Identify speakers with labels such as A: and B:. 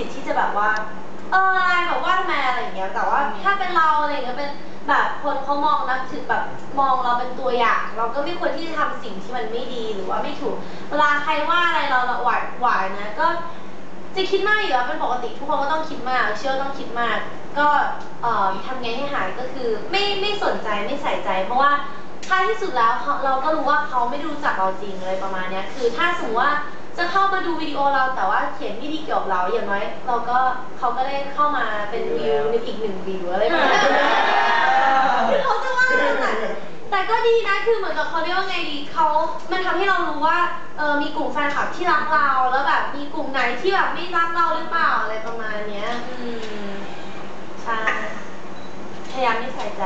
A: สิทธิ์ที่จะแบบว่า เอออะไรแบบว่าทำไมอะไรอย่างเงี้ยแต่ว่าถ้าเป็นเราอะไรอย่างเงี้ยเป็นแบบคนเขามองนับถือแบบมองเราเป็นตัวอย่าง เราก็ไม่ควรที่จะทำสิ่งที่มันไม่ดีหรือว่าไม่ถูก เวลาใครว่าอะไรเราเราหวานหวานนะก็ จะคิดมากอยู่แล้วเป็นปกติทุกคนก็ต้องคิดมาก เชื่อว่าต้องคิดมาก ก็เอ่อทำไงให้หายก็คือ ไม่ไม่สนใจไม่ใส่ใจ เพราะว่าท้ายที่สุดแล้วเขาเราก็รู้ว่าเขาไม่ได้รู้จักเราจริงอะไรประมาณเนี้ยคือถ้าสมมติว่า จะเข้ามาดูวิดีโอเราแต่ว่าเขียนไม่ดีเกี่ยวกับเราอย่างน้อยเราก็เขาก็ได้เข้ามาเป็นวิวในอีกหนึ่งวิวอะไรประมาณนี้คือเขาจะว่าเราไหนแต่ก็ดีนะคือเหมือนกับเขาเรียกว่าไงดีเขามันทำให้เรารู้ว่าเออมีกลุ่มแฟนคลับที่รักเราแล้วแบบมีกลุ่มไหนที่แบบไม่รักเราหรือเปล่าอะไรประมาณเนี้ยอืมใช่พยายามไม่ใส่ใจ